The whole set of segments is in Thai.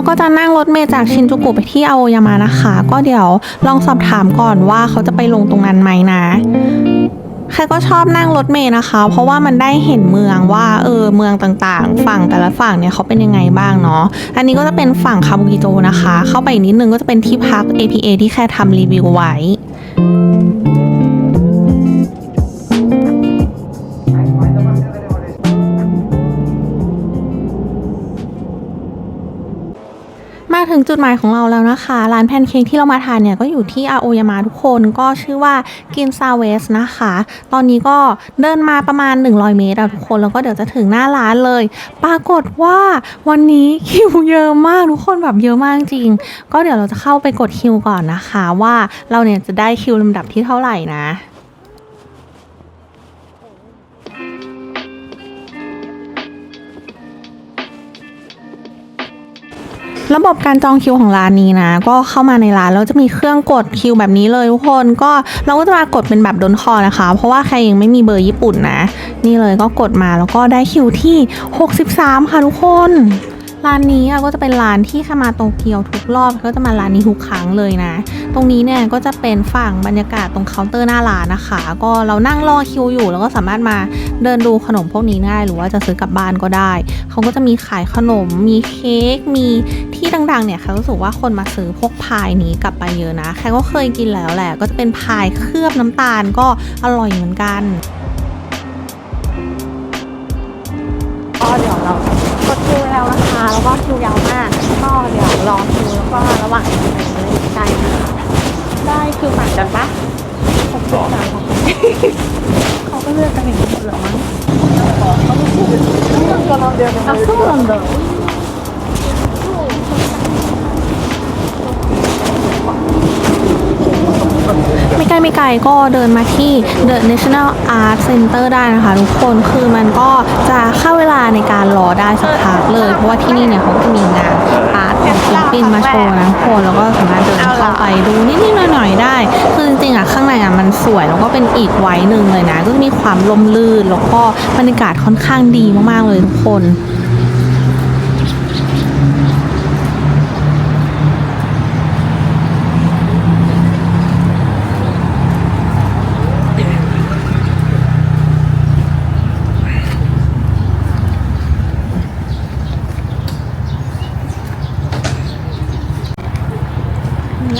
เราก็จะนั่งรถเมล์จากชินจูกุไปที่อาโอยามานะคะ ก็เดี๋ยวลองสอบถามก่อนว่าเขาจะไปลงตรงนั้นไหมนะใครก็ชอบนั่งรถเมล์นะคะ เพราะว่ามันได้เห็นเมืองว่าเออเมืองต่างๆ ฝั่งแต่ละฝั่งเนี่ยเขาเป็นยังไงบ้างเนาะ อันนี้ก็จะเป็นฝั่งคาบุกิโจนะคะ เข้าไปนิดนึงก็จะเป็นที่พัก APA ที่แค่ทำรีวิวไว้ จุดหมายของเราแล้วนะคะ ร้านแพนเค้กที่เรามาทานเนี่ยก็อยู่ที่อาโอยามาทุกคนก็ชื่อว่ากินซาเวสนะคะ ตอนนี้ก็เดินมาประมาณ 100 เมตรทุกคนแล้วก็เดี๋ยวจะถึงหน้าร้านเลย ปรากฏว่าวันนี้คิวเยอะมากทุกคนแบบเยอะมากจริง ก็เดี๋ยวเราจะเข้าไปกดคิวก่อนนะคะ ว่าเราเนี่ยจะได้คิวลำดับที่เท่าไหร่นะ ระบบการจองคิวของร้านนี้นะ ก็เข้ามาในร้านแล้วจะมีเครื่องกดคิวแบบนี้เลยทุกคนก็เราก็จะมากดเป็นแบบโดนคอนะคะ เพราะว่าใครยังไม่มีเบอร์ญี่ปุ่นนะ นี่เลยก็กดมาแล้วก็ได้คิวที่ 63 ค่ะทุกคน ร้านนี้ก็จะเป็นร้านที่เข้ามาโตเกียวทุกรอบก็จะมาร้านนี้ทุกครั้งเลยนะ ตรงนี้เนี่ยก็จะเป็นฝั่งบรรยากาศตรงเคาน์เตอร์หน้าร้านนะคะ ก็เรานั่งรอคิวอยู่ แล้วก็สามารถมาเดินดูขนมพวกนี้ได้หรือว่าจะซื้อกลับบ้านก็ได้ เขาก็จะมีขายขนมมีเค้กมีที่ดังๆเนี่ยแค่รู้สึกว่าคนมาซื้อพวกพายนี้กลับไปเยอะนะแค่ก็เคยกินแล้วแหละ ก็จะเป็นพายเคลือบน้ำตาลก็อร่อยเหมือนกันก็เดี๋ยวเรา แล้วก็คิวยาวมากก็เดี๋ยวรอคิวแล้วก็ระหว่างนี้ใจนะคะได้คือฝากกันปะขอบคุณค่ะเขาก็เลือกกันอย่างนี้หมดหรอมั้ง아까만한데 아까만한데 ไม่ไกลก็เดินมาที่ The National Art Center ได้นะคะทุกคนคือมันก็จะเข้าเวลาในการรอได้สักพักเลย เพราะว่าที่นี่เนี่ยเขาก็จะมีงานอาร์ตของศิลปินมาโชว์นะทุกคนแล้วก็สามารถเดินเข้าไปดูนิดๆหน่อยๆได้ คือจริงๆอะข้างในอะมันสวยแล้วก็เป็นอีกไว้หนึ่งเลยนะ ก็จะมีความลมลื่นแล้วก็บรรยากาศค่อนข้างดีมากๆเลยทุกคน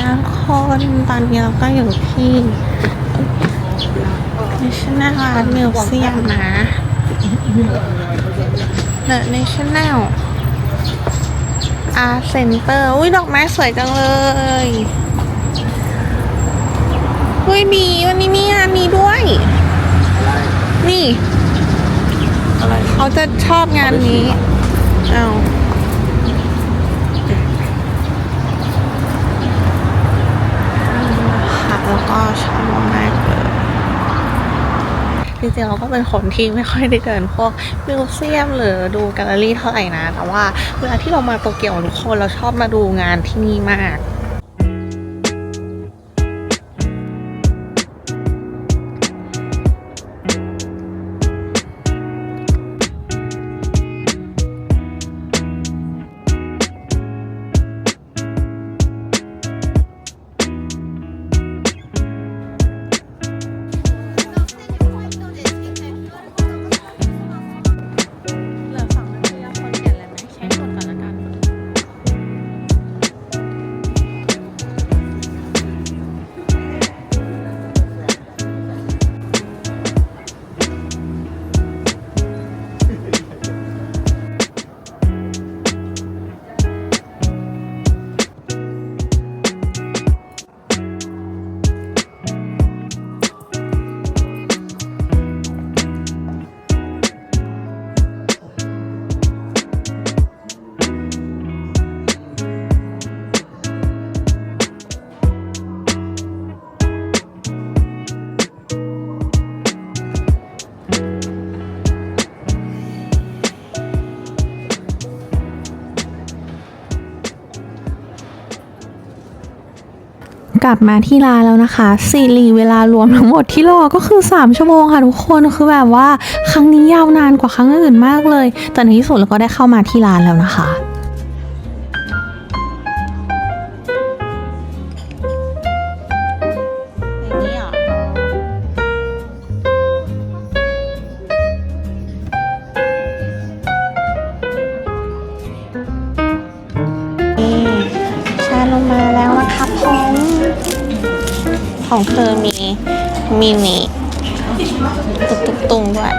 นะ คนตอนนี้เราก็อยู่ที่ National Art Museum นะ The National Art Center อุ้ยดอกไม้สวยจังเลยอุ้ยมีวันนี้มีงานนี้ด้วย นี่ อะไรเขาจะชอบงานนี้ เอาค่ะแล้วก็ชอบมากเลยจ ริงๆเราก็เป็นคนที่ไม่ค่อยได้เดินพวกมิวเซียมหรือดูแกลเลอรี่เท่าไหร่นะ แต่ว่าเวลาที่เรามาโตเกียวทุกคนเราชอบมาดูงานที่นี่มาก ลับมาที่ร้านแล้วนะคะสี่รีเวลารวมทั้งหมดที่รอก็คือ 3 ชั่วโมงค่ะทุกคนคือแบบว่าครั้งนี้ยาวนานกว่าครั้งอื่นมากเลย แต่ในที่สุดเราก็ได้เข้ามาที่ร้านแล้วนะคะ อมีมินิตุกตุกตุงด้วย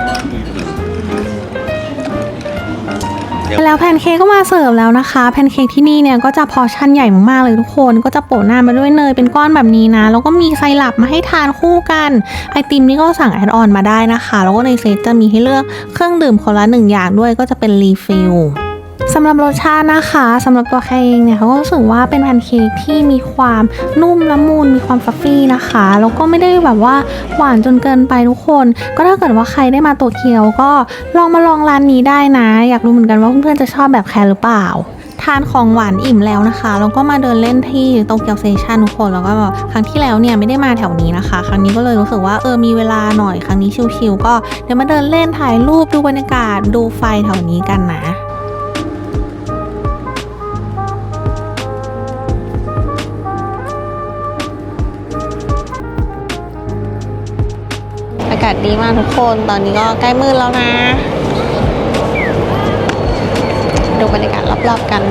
แล้วแพนเค้กก็มาเสิร์ฟแล้วนะคะแพนเค้กที่นี่เนี่ยก็จะพอร์ชั่นใหญ่มากๆเลยทุกคนก็จะโปะหน้ามาด้วยเนยเป็นก้อนแบบนี้นะ แล้วก็มีไซรัปมาให้ทานคู่กันไอติมนี่ก็สั่งแอดออนมาได้นะคะ แล้วก็ในเซตจะมีให้เลือกเครื่องดื่มคนละหนึ่งอย่างด้วยก็จะเป็นรีฟิล สำหรับรสชาตินะคะสำหรับตัวแคเองเนี่ยเขาก็รู้สึกว่าเป็นแพนเค้กที่มีความนุ่มละมุนมีความฟัฟฟี่นะคะแล้วก็ไม่ได้แบบว่าหวานจนเกินไปทุกคน ก็ถ้าเกิดว่าใครได้มาโตเกียวก็ลองมาลองร้านนี้ได้นะ อยากรู้เหมือนกันว่าเพื่อนๆจะชอบแบบแคร์หรือเปล่าทานของหวานอิ่มแล้วนะคะ แล้วก็มาเดินเล่นที่โตเกียวเซชันทุกคน แล้วก็ครั้งที่แล้วเนี่ยไม่ได้มาแถวนี้นะคะ ครั้งนี้ก็เลยรู้สึกว่าเออมีเวลาหน่อย ครั้งนี้ชิลๆก็เดี๋ยวมาเดินเล่นถ่ายรูปดูบรรยากาศดูไฟแถวนี้กันนะาศดีมากทุกคน ตอนนี้ก็ใกล้มืดแล้วนะ ดูบรรยากาศรอบๆกัน